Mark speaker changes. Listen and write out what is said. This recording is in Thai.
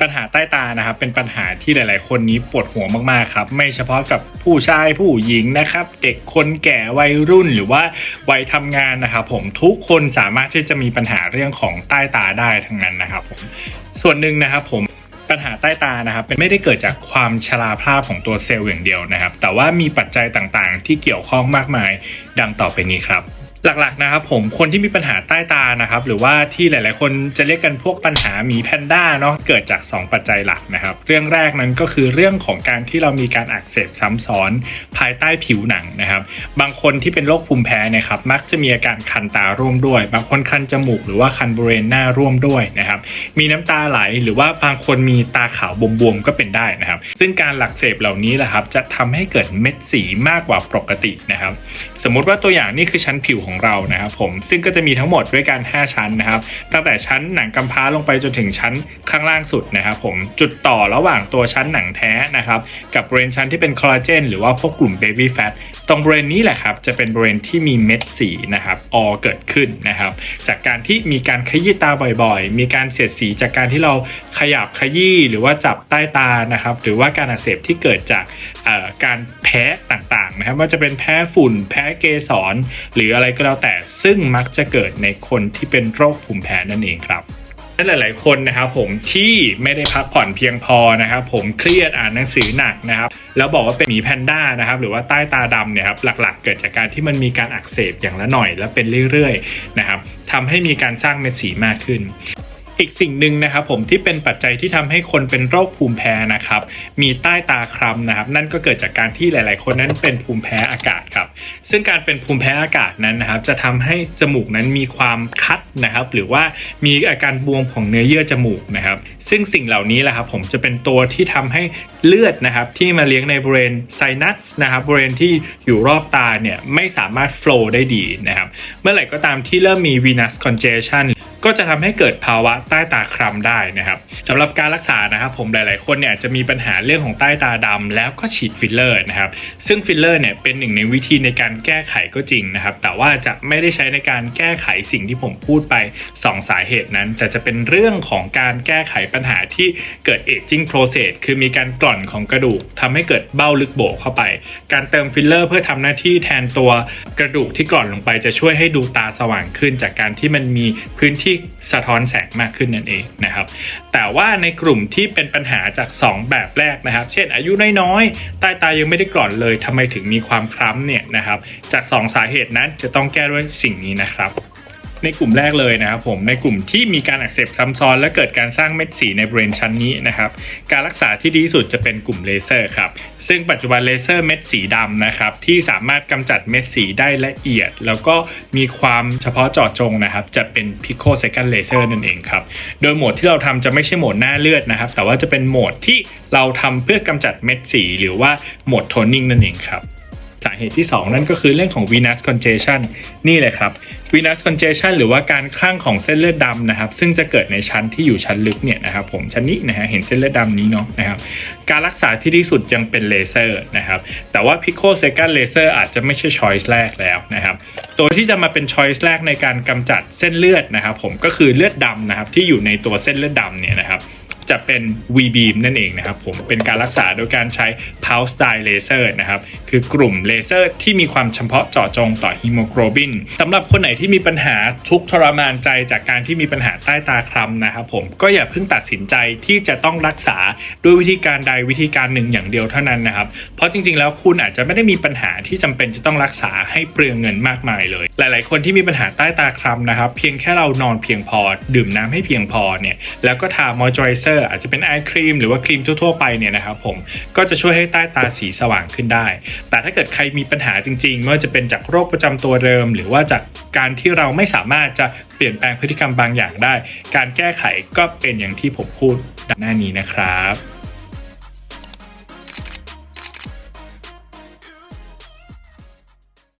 Speaker 1: ปัญหาใต้ตานะครับ เป็นปัญหาที่หลาย ๆ คนนี้ปวดหัวมาก ๆ ครับ ไม่เฉพาะกับผู้ชายผู้หญิงนะครับ เด็กคนแก่วัยรุ่นหรือว่าวัยทำงานนะครับ ผมทุกคนสามารถที่จะมีปัญหาเรื่องของใต้ตาได้ทั้งนั้นนะครับผมส่วนหนึ่งนะครับผมปัญหาใต้ตานะครับเป็นไม่ได้เกิดจากความชราภาพของตัวเซลล์อย่างเดียวนะครับ แต่ว่ามีปัจจัยต่างๆ ที่เกี่ยวข้องมากมายดังต่อไปนี้ครับ หลักๆนะครับผมคนที่มีปัญหาใต้ตานะครับหรือว่าที่หลาย ๆ คนจะเรียกกันพวกปัญหาหมีแพนด้าเนาะเกิดจาก 2 ปัจจัยหลักนะครับ เรื่องแรกนั้นก็คือเรื่องของการที่เรามีการอักเสบซ้ำซ้อนภายใต้ผิวหนังนะครับ บางคนที่เป็นโรคภูมิแพ้นะครับมักจะมีอาการคันตาร่วมด้วย บางคนคันจมูกหรือว่าคันบริเวณหน้าร่วมด้วยนะครับมีน้ำตาไหลหรือว่าบางคนมีตาขาวบวมๆก็เป็นได้นะครับ ซึ่งการหลักเสบเหล่านี้แหละครับจะทำให้เกิดเม็ดสีมากกว่าปกตินะครับ สมมุติว่าตัวอย่างนี่คือชั้นผิวของเรานะครับผมซึ่งก็จะมีทั้งหมดด้วยกัน 5 ชั้นนะครับ ตั้งแต่ชั้นหนังกำพร้าลงไปจนถึงชั้นข้างล่างสุดนะครับผมจุดต่อระหว่างตัวชั้นหนังแท้นะครับ กับบริเวณชั้นที่เป็นคอลลาเจนหรือว่าพวกกลุ่มเบบี้แฟต ตรงบริเวณนี้แหละครับจะเป็นบริเวณที่มีเม็ดสีนะครับออเกิดขึ้นนะครับ จากการที่มีการขยี้ตาบ่อยๆ มีการเสียดสีจากการที่เราขยับขยี้หรือว่าจับใต้ตานะครับ หรือว่าการอักเสบที่เกิดจากเอ่อการแพ้ต่างๆนะครับว่าจะเป็นแพ้ฝุ่น แพ้เกสรหรืออะไรก็แล้วแต่ซึ่งมักจะเกิดในคนที่เป็นโรคภูมิแพ้นั่นเองครับ และหลาย ๆ คนนะครับผมที่ไม่ได้พักผ่อนเพียงพอนะครับผมเครียดอ่านหนังสือหนักนะครับแล้วบอกว่าเป็นหมีแพนด้านะครับหรือว่าใต้ตาดำเนี่ยครับหลัก ๆ เกิดจากการที่มันมีการอักเสบอย่างละหน่อย และเป็นเรื่อย ๆ นะครับทำให้มีการสร้างเม็ดสีมากขึ้น อีกสิ่งหนึ่งนะครับผมที่เป็นปัจจัยที่ทำให้คนเป็นโรคภูมิแพ้นะครับมีใต้ตาคล้ำนะครับ นั่นก็เกิดจากการที่หลาย ๆ คนนั้นเป็นภูมิแพ้อากาศครับ ซึ่งการเป็นภูมิแพ้อากาศนั้นนะครับ จะทำให้จมูกนั้นมีความคัดนะครับ หรือว่ามีอาการบวมของเนื้อเยื่อจมูกนะครับ ซึ่งสิ่งเหล่านี้แหละครับผมจะเป็นตัวที่ทำให้เลือดนะครับ ที่มาเลี้ยงในบริเวณไซนัสนะครับบริเวณที่อยู่รอบตาเนี่ยไม่สามารถ flow ได้ดีนะครับ เมื่อไหร่ก็ตามที่เริ่มมี venous congestion ก็จะทำให้เกิดภาวะใต้ตาคล้ำได้นะครับสำหรับการรักษานะครับผมหลายๆ คนเนี่ยจะมีปัญหาเรื่องของใต้ตาดำแล้วก็ฉีดฟิลเลอร์นะครับซึ่งฟิลเลอร์เนี่ยเป็นหนึ่งในวิธีในการแก้ไขก็จริงนะครับแต่ว่าจะไม่ได้ใช้ในการแก้ไขสิ่งที่ผมพูดไป 2 สาเหตุนั้น แต่จะเป็นเรื่องของการแก้ไขปัญหาที่เกิด aging process คือมีการกร่อนของกระดูกทำให้เกิดเบ้าลึกโบกเข้าไป การเติมฟิลเลอร์เพื่อทำหน้าที่แทนตัวกระดูกที่กร่อนลงไปจะช่วยให้ดูตาสว่างขึ้น จากการที่มันมีพื้นที่สะท้อนแสงมากขึ้นนั่นเองนะครับ แต่ว่าในกลุ่มที่เป็นปัญหาจาก 2 แบบแรกนะครับ เช่น อายุน้อยๆใต้ตายังไม่ได้กร่อนเลยทำไมถึงมีความคล้ำเนี่ยนะครับ จาก 2 สาเหตุนั้นจะต้องแก้ด้วยสิ่งนี้นะครับ ในกลุ่มแรกเลยนะครับผมในกลุ่มที่มีการอักเสบซ้ำซ้อน และเกิดการสร้างเม็ดสีในบริเวณชั้นนี้นะครับการรักษาที่ดีที่สุดจะเป็นกลุ่มเลเซอร์ครับซึ่งปัจจุบันเลเซอร์เม็ดสีดำนะครับที่สามารถกำจัดเม็ดสีได้ละเอียด แล้วก็มีความเฉพาะเจาะจงนะครับจะเป็น Pico Second Laser นั่นเองครับโดยโหมดที่เราทำจะไม่ใช่โหมดหน้าเลือดนะครับแต่ว่าจะเป็นโหมดที่เราทำเพื่อกำจัดเม็ดสี หรือว่าโหมดโทนนิ่งนั่นเองครับสาเหตุที่ 2 นั่นก็คือเรื่องของ venous congestion นี่เลยครับ venous congestion หรือว่าการคลั่งของเส้นเลือดดำนะครับ ซึ่งจะเกิดในชั้นที่อยู่ชั้นลึกเนี่ยนะครับผมชั้นนี้นะฮะเห็นเส้นเลือดดำนี้เนาะนะครับการรักษาที่ดีสุดยังเป็นเลเซอร์นะครับแต่ว่า pico second laser อาจจะไม่ใช่ choice แรกแล้วนะครับตัวที่จะมาเป็น choice แรกในการกำจัดเส้นเลือดนะครับผมก็คือเลือดดำนะครับที่อยู่ในตัวเส้นเลือดดำเนี่ยนะครับ จะเป็น V-beam นั่นเองนะครับผมเป็นการรักษาโดยการใช้ pulse dye laser นะครับคือกลุ่มเลเซอร์ที่มีความเฉพาะเจาะจงต่อฮีโมโกลบินสำหรับคนไหนที่มีปัญหาทุกทรมานใจจากการที่มีปัญหาใต้ตาคล้ำนะครับผมก็อย่าเพิ่งตัดสินใจที่จะต้องรักษาด้วยวิธีการใดวิธีการหนึ่งอย่างเดียวเท่านั้นนะครับเพราะจริงๆ แล้วคุณอาจจะไม่ได้มีปัญหาที่จำเป็นจะต้องรักษาให้เปลืองเงินมากมายเลย หลายๆ คนที่มีปัญหาใต้ตาคล้ำนะครับเพียงแค่เรานอนเพียงพอ ดื่มน้ำให้เพียงพอเนี่ยแล้วก็ทามอยเจอรเซอร์อาจจะเป็นไอครีมหรือว่าครีมทั่วๆไปเนี่ยนะครับผมก็จะช่วยให้ใต้ตาสีสว่างขึ้นได้ แต่ถ้าเกิดใครมีปัญหาจริงๆไม่ว่าจะเป็นจากโรคประจำตัวเดิม หรือว่าจากการที่เราไม่สามารถจะเปลี่ยนแปลงพฤติกรรมบางอย่างได้ การแก้ไขก็เป็นอย่างที่ผมพูดด้านหน้านี้นะครับ